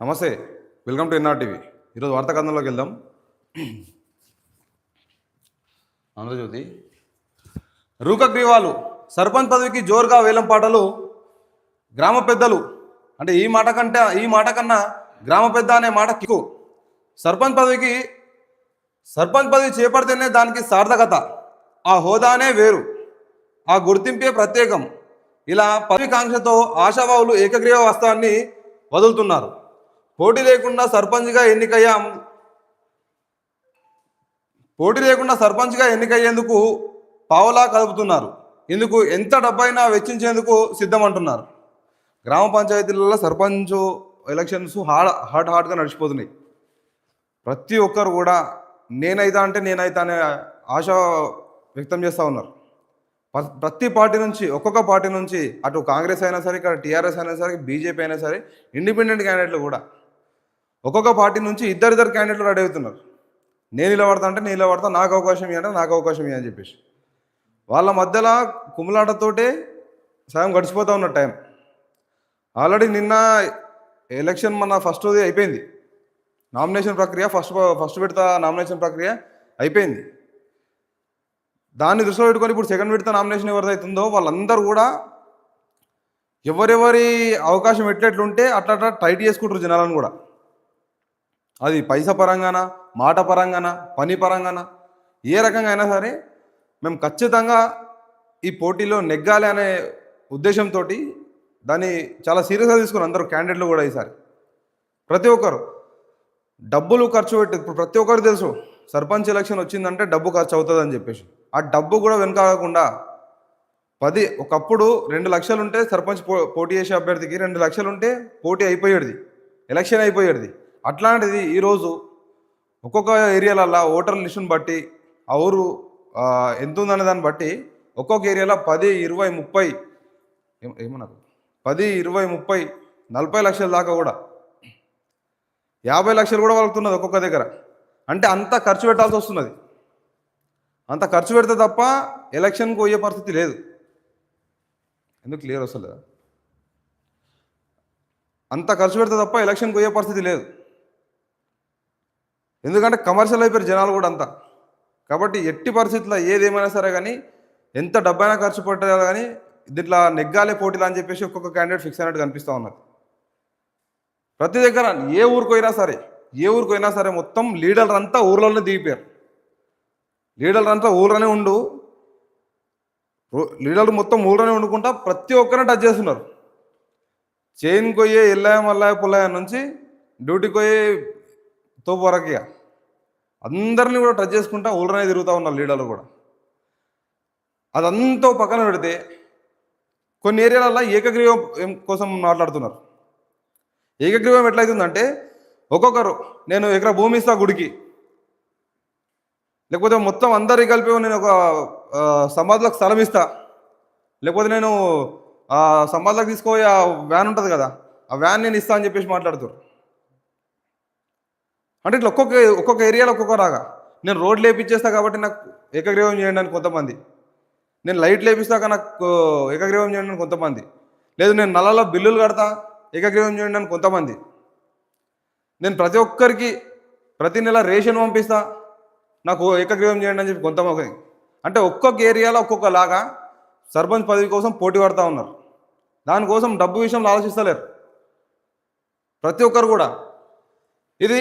నమస్తే welcome to NR TV. ఈరోజు వార్తా కథనంలోకి వెళ్దాం. ఆంధ్రజ్యోతి రూకగ్రీవాలు సర్పంచ్ పదవికి జోరుగా వేలం పాటలు గ్రామ పెద్దలు అంటే ఈ మాట కంటే ఈ మాట కన్నా గ్రామ పెద్ద అనే మాట కిక్కు. సర్పంచ్ పదవికి సర్పంచ్ పదవి చేపడితేనే దానికి సార్థకత. ఆ హోదానే వేరు. ఆ గుర్తింపే ప్రత్యేకం. ఇలా పదవికాంక్షతో ఆశాభావులు ఆశావాహులు ఏకగ్రీవ వస్త్రాన్ని వదులుతున్నారు. పోటీ లేకుండా సర్పంచ్గా ఎన్నికయ్యాం. పోటీ లేకుండా సర్పంచ్గా ఎన్నికయ్యేందుకు పావలా కలుపుతున్నారు. ఇందుకు ఎంత డబ్బైనా వెచ్చించేందుకు సిద్ధమంటున్నారు. గ్రామ పంచాయతీలలో సర్పంచ్ ఎలక్షన్స్ హార్డ్ హార్డ్ హార్డ్గా నడిచిపోతున్నాయి. ప్రతి ఒక్కరు కూడా నేనైతా అంటే నేనైతా అనే ఆశ వ్యక్తం చేస్తూ ఉన్నారు. ప్రతి పార్టీ నుంచి ఒక్కొక్క పార్టీ నుంచి అటు కాంగ్రెస్ అయినా సరే ఇక్కడ టీఆర్ఎస్ అయినా సరే బీజేపీ అయినా సరే ఇండిపెండెంట్ క్యాండిడేట్లు కూడా ఒక్కొక్క పార్టీ నుంచి ఇద్దరిద్దరు క్యాండిడేట్లు రెడీ అవుతున్నారు. నేను నిలబడతా అంటే నేను నిలబడతా నాకు అవకాశం ఇవ్వంటే నాకు అవకాశం ఇవ్వని చెప్పేసి. వాళ్ళ మధ్యలో కుమ్ములాటతోటే సగం గడిచిపోతూ ఉన్న టైం. ఆల్రెడీ నిన్న ఎలక్షన్ మన ఫస్ట్ అయిపోయింది. నామినేషన్ ప్రక్రియ ఫస్ట్ ఫస్ట్ విడత నామినేషన్ ప్రక్రియ అయిపోయింది. దాన్ని దృష్టిలో పెట్టుకొని ఇప్పుడు సెకండ్ విడత నామినేషన్ ఎవరిదైతుందో వాళ్ళందరూ కూడా ఎవరెవరి అవకాశం ఎట్లెట్లుంటే అట్లా అట్లా టైట్ చేసుకుంటారు జనాలను కూడా. అది పైసా పరంగాన మాట పరంగాన పని పరంగాన ఏ రకంగా అయినా సరే మేము ఖచ్చితంగా ఈ పోటీలో నెగ్గాలి అనే ఉద్దేశంతో దాన్ని చాలా సీరియస్గా తీసుకున్నారు అందరూ క్యాండిడేట్లు కూడా ఈసారి. ప్రతి ఒక్కరు. డబ్బులు ఖర్చు పెట్టి ఇప్పుడు ప్రతి ఒక్కరు తెలుసు సర్పంచ్ ఎలక్షన్ వచ్చిందంటే డబ్బు ఖర్చు అవుతుంది అని చెప్పేసి. ఆ డబ్బు కూడా వెనకాడకుండా పది ఒకప్పుడు రెండు లక్షలు ఉంటే సర్పంచ్ పో పోటీ చేసే అభ్యర్థికి రెండు లక్షలు ఉంటే పోటీ అయిపోయేది. ఎలక్షన్ అయిపోయేది. అట్లాంటిది ఈరోజు ఒక్కొక్క ఏరియాలల్లో ఓటర్ లిస్టును బట్టి ఆ ఊరు ఎంత ఉందనే దాన్ని బట్టి ఒక్కొక్క ఏరియాలో పది ఇరవై ముప్పై ఏమన్నారు? పది ఇరవై ముప్పై నలభై లక్షల దాకా కూడా. యాభై లక్షలు కూడా వలుగుతున్నది ఒక్కొక్క దగ్గర. అంటే అంత ఖర్చు పెట్టాల్సి వస్తున్నది. అంత ఖర్చు పెడితే తప్ప ఎలక్షన్కి పోయే పరిస్థితి లేదు. ఎందుకు క్లియర్ వస్తలేదా? అంత ఖర్చు పెడితే తప్ప ఎలక్షన్కి పోయే పరిస్థితి లేదు. ఎందుకంటే కమర్షియల్ అయిపోయారు జనాలు కూడా అంతా. కాబట్టి ఎట్టి పరిస్థితుల్లో ఏదేమైనా సరే కానీ ఎంత డబ్బైనా ఖర్చు పెట్టాలి కానీ దీంట్లో నెగ్గాలే పోటీలు అని చెప్పేసి ఒక్కొక్క క్యాండిడేట్ ఫిక్స్ అయినట్టు కనిపిస్తూ ఉన్నది. ప్రతి దగ్గర ఏ ఊరికి పోయినా సరే ఏ ఊరికి పోయినా సరే మొత్తం లీడర్లు అంతా ఊర్లోనే దిగిపోయారు. లీడర్లు అంతా ఊర్లోనే ఉండు లీడర్లు మొత్తం ఊర్లోనే వండుకుంటా ప్రతి ఒక్కరిని టచ్ చేస్తున్నారు. చైన్ కొయ్యే ఎల్లాయ మల్లాయ పుల్లాయ నుంచి డ్యూటీ కొయ్యే తోపు వరకు ఇక. అందరినీ కూడా టచ్ చేసుకుంటా ఊళ్ళనే తిరుగుతూ ఉన్నారు లీడర్లు కూడా. అదంతా పక్కన పెడితే కొన్ని ఏరియాలలో ఏకగ్రీవం కోసం మాట్లాడుతున్నారు. ఏకగ్రీవం ఎట్లయితుందంటే ఒక్కొక్కరు నేను ఎకరా భూమి ఇస్తా గుడికి. లేకపోతే మొత్తం అందరికి కలిపి నేను ఒక సమాధులకు స్థలం ఇస్తా. లేకపోతే నేను ఆ సమాధులకు తీసుకోపోయి ఆ వ్యాన్ ఉంటుంది కదా ఆ వ్యాన్ నేను ఇస్తా అని చెప్పేసి మాట్లాడుతున్నారు అంటే ఇట్లా ఒక్కొక్క ఒక్కొక్క ఏరియాలో ఒక్కొక్క రాగా. నేను రోడ్ లేపించేస్తా కాబట్టి నాకు ఏకగ్రీవం చేయండి అని కొంతమంది. నేను లైట్ లేపిస్తాక నాకు ఏకగ్రీవం చేయండి అని కొంతమంది. లేదు నేను నల్లలో బిల్లులు కడతా ఏకగ్రీవం చేయండి అని కొంతమంది. నేను ప్రతి ఒక్కరికి ప్రతి నెల రేషన్ పంపిస్తా నాకు ఏకగ్రీవం చేయండి అని చెప్పి కొంతమంది. అంటే ఒక్కొక్క ఏరియాలో ఒక్కొక్క లాగా సర్పంచ్ పదవి కోసం పోటీ పడతా ఉన్నారు. దానికోసం డబ్బు విషయంలో ఆలోచిస్తలేరు. ప్రతి ఒక్కరు కూడా. ఇది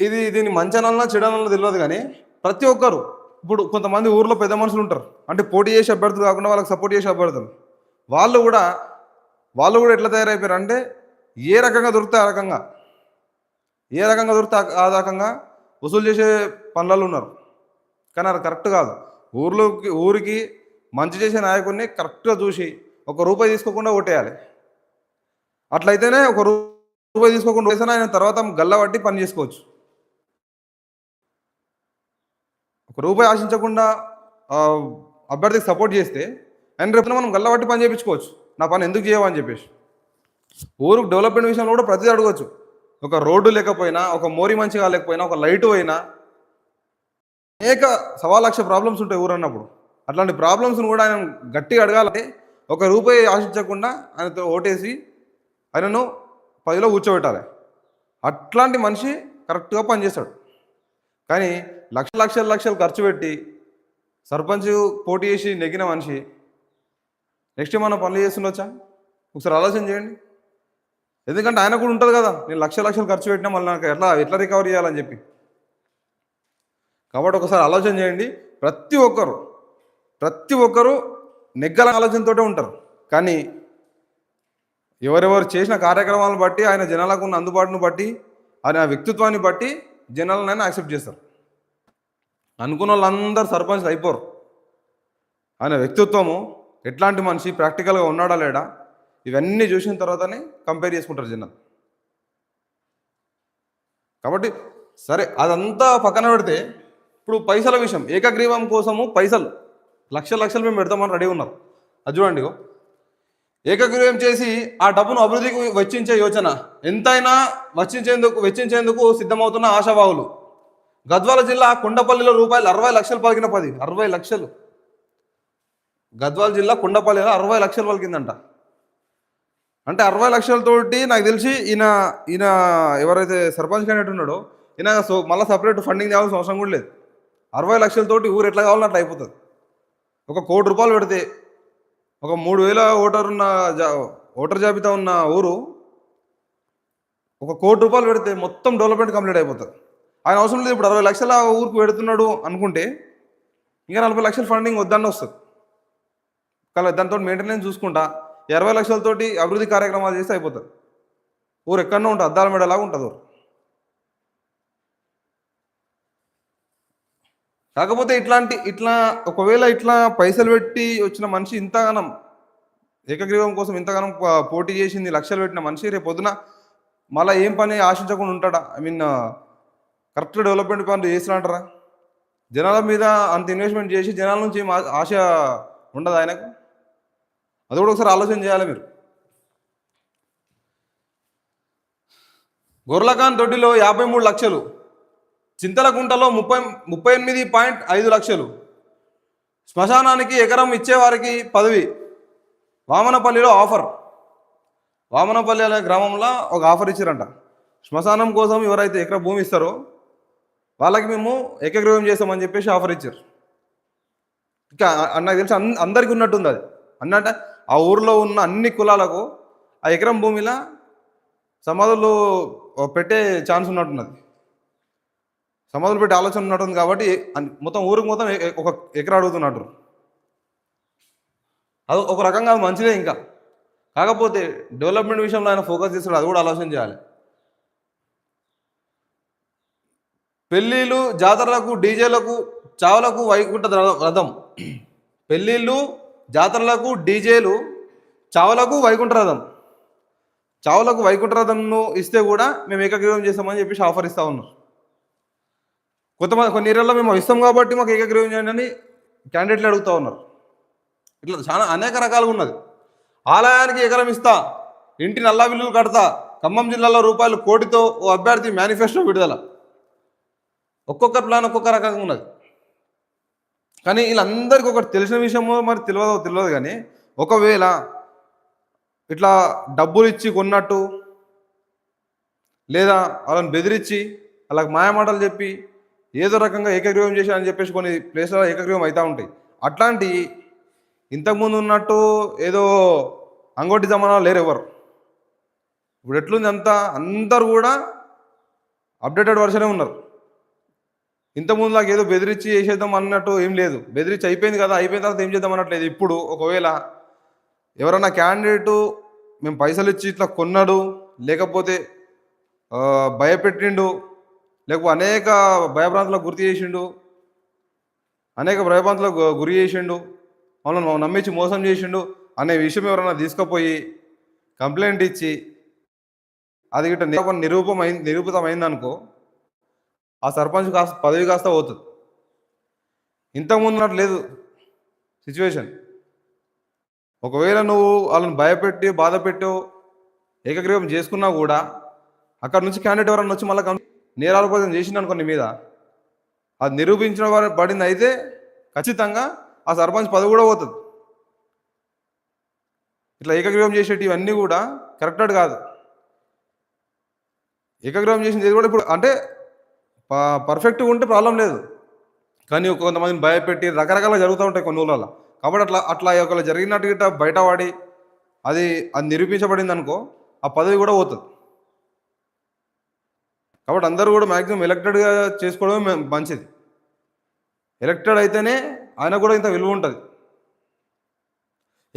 ఇది దీని మంచనన్నా చెడనన్నా తెలియదు కానీ ప్రతి ఒక్కరు ఇప్పుడు కొంతమంది ఊర్లో పెద్ద మనుషులు ఉంటారు. అంటే పోటీ చేసే అభ్యర్థులు కాకుండా వాళ్ళకి సపోర్ట్ చేసే అభ్యర్థులు. వాళ్ళు కూడా వాళ్ళు కూడా ఎట్లా తయారైపోయారు అంటే ఏ రకంగా దొరికితే ఆ రకంగా ఏ రకంగా దొరికితే ఆ- రకంగా వసూలు చేసే పనులలో ఉన్నారు. కానీ అది కరెక్ట్ కాదు. ఊర్లోకి ఊరికి మంచి చేసే నాయకుడిని కరెక్ట్గా చూసి ఒక రూపాయి తీసుకోకుండా ఓటేయాలి. అట్లయితేనే ఒక రూ- రూపాయి తీసుకోకుండా వేసినా ఆయన తర్వాత గల్లబట్టి పని చేసుకోవచ్చు. ఒక రూపాయి ఆశించకుండా అభ్యర్థికి సపోర్ట్ చేస్తే ఆయన రేపు మనం గల్లబట్టి పని చేయించుకోవచ్చు. నా పని ఎందుకు చేయవని చెప్పేసి. ఊరుకు డెవలప్మెంట్ విషయంలో కూడా ప్రతిదీ అడగవచ్చు ఒక రోడ్డు లేకపోయినా ఒక మోరి మంచిగా లేకపోయినా ఒక లైట్ పోయినా అనేక సవా లక్ష ప్రాబ్లమ్స్ ఉంటాయి ఊరు అన్నప్పుడు. అట్లాంటి ప్రాబ్లమ్స్ని కూడా ఆయన గట్టిగా అడగాలంటే ఒక రూపాయి ఆశించకుండా ఆయనతో ఓటేసి ఆయనను పదిలో కూర్చోబెట్టాలి. అట్లాంటి మనిషి కరెక్ట్గా పనిచేస్తాడు. కానీ లక్ష లక్షల లక్షలు ఖర్చు పెట్టి సర్పంచ్ పోటీ చేసి నెగ్గిన మనిషి. నెక్స్ట్ ఏమన్నా పనులు చేస్తుండొచ్చా? ఒకసారి ఆలోచన చేయండి. ఎందుకంటే ఆయన కూడా ఉంటుంది కదా. నేను లక్ష లక్షలు ఖర్చు పెట్టినా మళ్ళీ నాకు ఎట్లా ఎట్లా రికవర్ చేయాలని చెప్పి. కాబట్టి ఒకసారి ఆలోచన చేయండి. ప్రతి ఒక్కరు ప్రతి ఒక్కరు నెగ్గల ఆలోచనతోటే ఉంటారు. కానీ ఎవరెవరు చేసిన కార్యక్రమాలను బట్టి ఆయన జనాలకు ఉన్న అందుబాటును బట్టి ఆయన వ్యక్తిత్వాన్ని బట్టి జనాలను యాక్సెప్ట్ చేస్తారు. అనుకున్న వాళ్ళందరూ సర్పంచ్ అయిపోరు. ఆయన వ్యక్తిత్వము ఎట్లాంటి మనిషి ప్రాక్టికల్గా ఉన్నాడా లేడా ఇవన్నీ చూసిన తర్వాతనే కంపేర్ చేసుకుంటారు జనాలు. కాబట్టి సరే అదంతా పక్కన పెడితే ఇప్పుడు పైసల విషయం ఏకగ్రీవం కోసము పైసలు లక్ష లక్షలు మేము పెడతామని రెడీ ఉన్నారు. అది చూడండి ఏకగ్రీవం చేసి ఆ డబ్బును అభివృద్ధికి వెచ్చించే యోచన ఎంతైనా వెచ్చించేందుకు వెచ్చించేందుకు సిద్ధమవుతున్న ఆశావాహులు. గద్వాల జిల్లా కొండపల్లిలో రూపాయలు అరవై లక్షలు పలికిన పది అరవై లక్షలు. గద్వాల జిల్లా కొండపల్లిలో అరవై లక్షలు పలికిందంట. అంటే అరవై లక్షలతోటి నాకు తెలిసి ఈయన ఈయన ఎవరైతే సర్పంచ్ క్యాండిడేట్ ఉన్నాడో ఈయన సో మళ్ళీ సపరేట్ ఫండింగ్ తేవాల్సిన అవసరం కూడా లేదు. అరవై లక్షలతోటి ఊరు ఎట్లా కావాలన్నట్టు అయిపోతుంది. ఒక కోటి రూపాయలు పెడితే ఒక మూడు వేల ఓటర్ ఉన్న జా ఓటర్ జాబితా ఉన్న ఊరు ఒక కోటి రూపాయలు పెడితే మొత్తం డెవలప్మెంట్ కంప్లీట్ అయిపోతుంది. ఆయన అవసరం లేదు ఇప్పుడు అరవై లక్షల ఊరికి పెడుతున్నాడు అనుకుంటే ఇంకా నలభై లక్షల ఫండింగ్ వద్దని వస్తుంది. కానీ దాంతో మెయింటెనెన్స్ చూసుకుంటా ఇరవై లక్షలతోటి అభివృద్ధి కార్యక్రమాలు చేస్తే అయిపోతుంది. ఊరు ఎక్కడో ఉంటుంది అద్దాల మెడలాగా ఉంటుంది ఊరు. కాకపోతే ఇట్లాంటి ఇట్లా ఒకవేళ ఇట్లా పైసలు పెట్టి వచ్చిన మనిషి ఇంతగానం ఏకగ్రీవం కోసం ఇంతగానం పోటీ చేసింది లక్షలు పెట్టిన మనిషి రేపు పొద్దున మళ్ళీ ఏం పని ఆశించకుండా ఉంటాడా? ఐ మీన్ కరెక్ట్ డెవలప్మెంట్ పనులు చేసినట్టారా జనాల మీద అంత ఇన్వెస్ట్మెంట్ చేసి జనాల నుంచి ఆశ ఉండదు ఆయనకు? అది కూడా ఒకసారి ఆలోచన చేయాలి మీరు. గొర్లకాన్ దొడ్డిలో యాభై మూడు లక్షలు చింతలకుంటలో ముప్పై ముప్పై ఎనిమిది పాయింట్ ఐదు లక్షలు శ్మశానానికి ఎకరం ఇచ్చేవారికి పదవి వామనపల్లిలో ఆఫర్. వామనపల్లి అనే గ్రామంలో ఒక ఆఫర్ ఇచ్చారంట. శ్మశానం కోసం ఎవరైతే ఎకర భూమి ఇస్తారో వాళ్ళకి మేము ఏకగ్రీవం చేస్తామని చెప్పేసి ఆఫర్ ఇచ్చారు. ఇంకా నాకు తెలిసి అన్- అందరికీ ఉన్నట్టుంది అది. అన్నట్ట ఆ ఊర్లో ఉన్న అన్ని కులాలకు ఆ ఎకరం భూమిలో సమాధులు పెట్టే ఛాన్స్ ఉన్నట్టున్నది. సమాధులు పెట్టే ఆలోచన ఉన్నట్టుంది కాబట్టి మొత్తం ఊరికి మొత్తం ఒక ఎకరా అడుగుతున్నట్టు. అది ఒక రకంగా అది మంచిదే ఇంకా. కాకపోతే డెవలప్మెంట్ విషయంలో ఆయన ఫోకస్ చేస్తాడు అది కూడా ఆలోచన చేయాలి. పెళ్ళిళ్ళు జాతరలకు డీజేలకు చావులకు వైకుంఠ రథం. పెళ్ళిళ్ళు జాతరలకు డీజేలు చావులకు వైకుంఠ రథం. చావులకు వైకుంఠ రథంను ఇస్తే కూడా మేము ఏకగ్రీవం చేస్తామని చెప్పేసి ఆఫర్ ఇస్తా ఉన్నారు కొంతమంది కొన్ని ఏరియాలో మేము ఇస్తాం కాబట్టి మాకు ఏకగ్రీవం చేయండి అని క్యాండిడేట్లు అడుగుతూ ఉన్నారు. ఇట్లా చాలా అనేక రకాలుగా ఉన్నది. ఆలయానికి ఎకరం ఇస్తా ఇంటి నల్లా బిల్లులు కడతా ఖమ్మం జిల్లాలో రూపాయలు కోటితో ఓ అభ్యర్థి మేనిఫెస్టో విడుదల. ఒక్కొక్క ప్లాన్ ఒక్కొక్క రకంగా ఉన్నది. కానీ వీళ్ళందరికీ ఒకటి తెలిసిన విషయమో మరి తెలియదో తెలియదు కానీ ఒకవేళ ఇట్లా డబ్బులు ఇచ్చి కొన్నట్టు లేదా వాళ్ళని బెదిరించి వాళ్ళకి మాయమాటలు చెప్పి ఏదో రకంగా ఏకగ్రీవం చేసి అని చెప్పేసి కొన్ని ప్లేస్లలో ఏకగ్రీవం అవుతూ ఉంటాయి. అట్లాంటి ఇంతకుముందు ఉన్నట్టు ఏదో అంగోటి జమానా లేరు ఎవరు. ఇప్పుడు ఎట్లుంది అంతా? అందరు కూడా అప్డేటెడ్ వర్షనే ఉన్నారు. ఇంతకుముందు నాకు ఏదో బెదిరించి చేసేద్దాం అన్నట్టు ఏం లేదు. బెదిరించి అయిపోయింది కదా అయిపోయిన తర్వాత ఏం చేద్దాం అన్నట్లేదు. ఇప్పుడు ఒకవేళ ఎవరన్నా క్యాండిడేటు మేము పైసలు ఇచ్చి ఇట్లా కొన్నాడు లేకపోతే భయపెట్టిండు లేకపోతే అనేక భయభ్రాంతులకు గుర్తు చేసిండు అనేక భయభ్రాంతులకు గురి చేసిండు మమ్మల్ని నమ్మించి మోసం చేసిండు అనే విషయం ఎవరైనా తీసుకుపోయి కంప్లైంట్ ఇచ్చి అది గిట్ట నిరూపమైంది నిరూపితమైంది అనుకో ఆ సర్పంచ్ కాస్త పదవి కాస్త పోతుంది. ఇంతకుముందు లేదు సిచ్యువేషన్ ఒకవేళ నువ్వు వాళ్ళని భయపెట్టి బాధ పెట్టావు ఏకగ్రీవం చేసుకున్నా కూడా అక్కడ నుంచి క్యాండిడేట్ ఎవరన్నా వచ్చి మళ్ళీ నేరారోపణం చేసిండు అనుకో నీ మీద. అది నిరూపించిన వారి- పడింది అయితే ఖచ్చితంగా ఆ సర్పంచ్ పదవి కూడా పోతుంది. ఇట్లా ఏకగ్రీవం చేసేటి ఇవన్నీ కూడా కరెక్టెడ్ కాదు. ఏకగ్రహం చేసింది కూడా ఇప్పుడు అంటే పర్ఫెక్ట్గా ఉంటే ప్రాబ్లం లేదు. కానీ కొంతమందిని భయపెట్టి రకరకాల జరుగుతూ ఉంటాయి కొన్ని ఊళ్ళలో కాబట్టి అట్లా అట్లా ఒకవేళ జరిగినట్టు గిట్ట బయటపడి అది అది నిరూపించబడింది అనుకో ఆ పదవి కూడా పోతుంది. కాబట్టి అందరూ కూడా మ్యాక్సిమం ఎలక్టెడ్గా చేసుకోవడమే మంచిది. ఎలక్టెడ్ అయితేనే ఆయన కూడా ఇంత విలువ ఉంటుంది.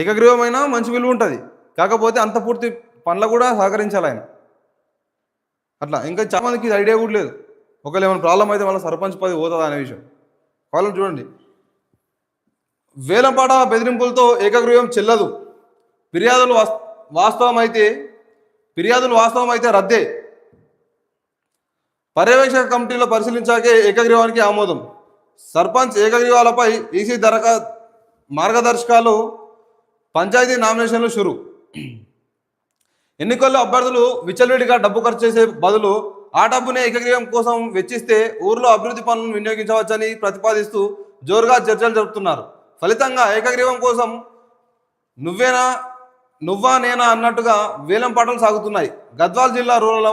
ఏకగ్రీవమైన మంచి విలువ ఉంటుంది. కాకపోతే అంత పూర్తి పనులు కూడా సహకరించాలి ఆయన. అట్లా. ఇంకా చాలామందికి ఇది ఐడియా కూడా లేదు. ఒకవేళ ఏమైనా ప్రాబ్లం అయితే మళ్ళీ సర్పంచ్ పది పోతుందా అనే విషయం. కాలం చూడండి. వేలంపాట బెదిరింపులతో ఏకగ్రీవం చెల్లదు. ఫిర్యాదులు వాస్తవం అయితే ఫిర్యాదులు వాస్తవం అయితే రద్దే. పర్యవేక్షక కమిటీలో పరిశీలించాకే ఏకగ్రీవానికి ఆమోదం. సర్పంచ్ ఏకగ్రీవాలపై ఈసీ దరఖ మార్గదర్శకాలు పంచాయతీ నామినేషన్లు షురు. ఎన్నికల్లో అభ్యర్థులు విచ్చలవిడిగా డబ్బు ఖర్చు చేసే బదులు ఆ డబ్బునే ఏకగ్రీవం కోసం వెచ్చిస్తే ఊర్లో అభివృద్ధి పనులను వినియోగించవచ్చని ప్రతిపాదిస్తూ జోరుగా చర్చలు జరుపుతున్నారు. ఫలితంగా ఏకగ్రీవం కోసం నువ్వేనా నువ్వా నేనా అన్నట్టుగా వేలం పాటలు సాగుతున్నాయి. గద్వాల్ జిల్లా రూరల్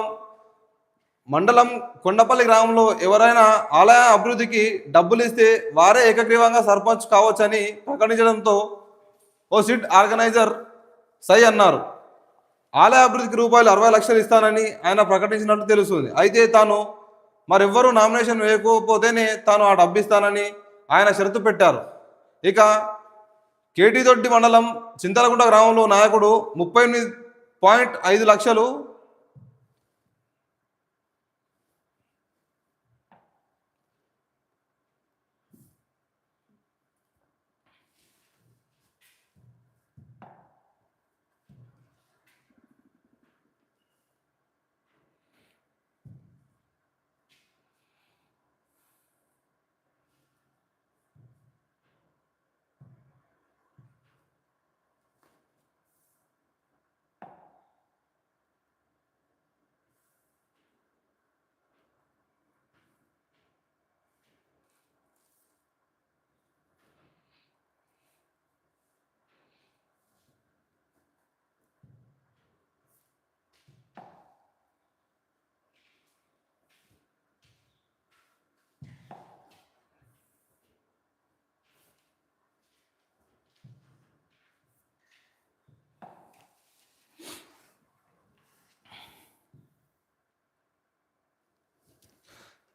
మండలం కొండపల్లి గ్రామంలో ఎవరైనా ఆలయ అభివృద్ధికి డబ్బులు ఇస్తే వారే ఏకగ్రీవంగా సర్పంచ్ కావచ్చని ప్రకటించడంతో ఓ సిట్ ఆర్గనైజర్ సై అన్నారు. ఆలయ అభివృద్ధికి రూపాయలు అరవై లక్షలు ఇస్తానని ఆయన ప్రకటించినట్టు తెలుస్తుంది. అయితే తాను మరెవ్వరూ నామినేషన్ వేయకపోతేనే తాను ఆ డబ్బిస్తానని ఆయన షరతు పెట్టారు. ఇక కేటీదొడ్డి మండలం చింతలగుంట గ్రామంలో నాయకుడు ముప్పై ఎనిమిది పాయింట్ ఐదు లక్షలు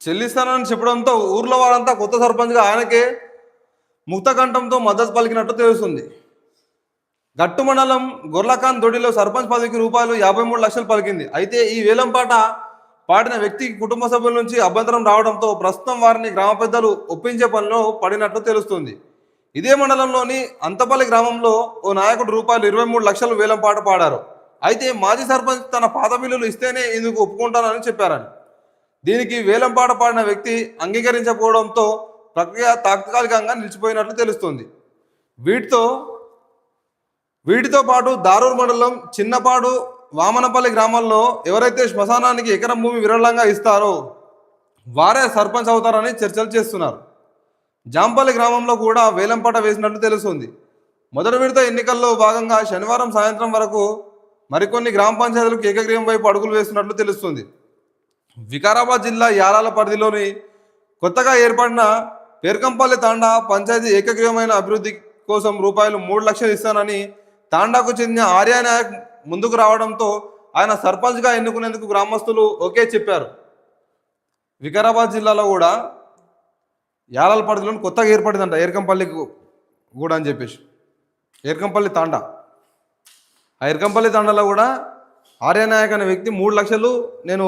చెల్లిస్తానని చెప్పడంతో ఊర్లో వారంతా కొత్త సర్పంచ్గా ఆయనకే ముక్తకంఠంతో మద్దతు పలికినట్టు తెలుస్తుంది. గట్టు మండలం గొర్లకాన్ దొడిలో సర్పంచ్ పదవికి రూపాయలు యాభై మూడు లక్షలు పలికింది. అయితే ఈ వేలం పాట పాడిన వ్యక్తికి కుటుంబ సభ్యుల నుంచి అభ్యంతరం రావడంతో ప్రస్తుతం వారిని గ్రామ పెద్దలు ఒప్పించే పనిలో పడినట్లు తెలుస్తుంది. ఇదే మండలంలోని అంతపల్లి గ్రామంలో ఓ నాయకుడు రూపాయలు ఇరవై మూడు లక్షలు వేలం పాట పాడారు. అయితే మాజీ సర్పంచ్ తన పాత బిల్లులు ఇస్తేనే ఇందుకు ఒప్పుకుంటానని చెప్పారని. దీనికి వేలంపాట పాడిన వ్యక్తి అంగీకరించకపోవడంతో ప్రక్రియ తాత్కాలికంగా నిలిచిపోయినట్లు తెలుస్తుంది. వీటితో వీటితో పాటు దారూర్ మండలం చిన్నపాడు వామనపల్లి గ్రామంలో ఎవరైతే శ్మశానానికి ఎకరం భూమి విరళంగా ఇస్తారో వారే సర్పంచ్ అవుతారని చర్చలు చేస్తున్నారు. జాంపల్లి గ్రామంలో కూడా వేలంపాట వేసినట్లు తెలుస్తుంది. మొదటి విడత ఎన్నికల్లో భాగంగా శనివారం సాయంత్రం వరకు మరికొన్ని గ్రామ పంచాయతీలకు ఏకగ్రీవం వైపు అడుగులు వేస్తున్నట్లు తెలుస్తుంది. వికారాబాద్ జిల్లా యారాల పరిధిలోని కొత్తగా ఏర్పడిన పేర్కంపల్లి తాండా పంచాయతీ ఏకగ్రీవమైన అభివృద్ధి కోసం రూపాయలు మూడు లక్షలు ఇస్తానని తాండాకు చెందిన ఆర్య నాయక్ ముందుకు రావడంతో ఆయన సర్పంచ్గా ఎన్నుకునేందుకు గ్రామస్తులు ఓకే చెప్పారు. వికారాబాద్ జిల్లాలో కూడా యాలాల పరిధిలో కొత్తగా ఏర్పడిందంట ఏర్కంపల్లి కూడా అని చెప్పేసి. ఏర్కంపల్లి తాండా. ఆ ఏర్కంపల్లి తాండాలో కూడా ఆర్యనాయక్ అనే వ్యక్తి మూడు లక్షలు నేను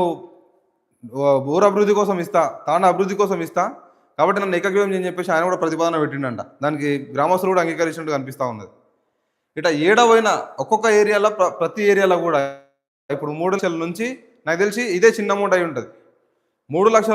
ఊరు అభివృద్ధి కోసం ఇస్తా తాండా అభివృద్ధి కోసం ఇస్తా. కాబట్టి నన్ను ఏకగ్రీవం చేయని చెప్పేసి ఆయన కూడా ప్రతిపాదన పెట్టిండంట. దానికి గ్రామస్తులు కూడా అంగీకరించినట్టు కనిపిస్తూ ఉన్నది. ఇట ఏడవైన ఒక్కొక్క ఏరియాలో ప్ర- ప్రతి ఏరియాలో కూడా ఇప్పుడు మూడు లక్షల నుంచి నాకు తెలిసి ఇదే చిన్న అమౌంట్ అయి ఉంటుంది. మూడు లక్షల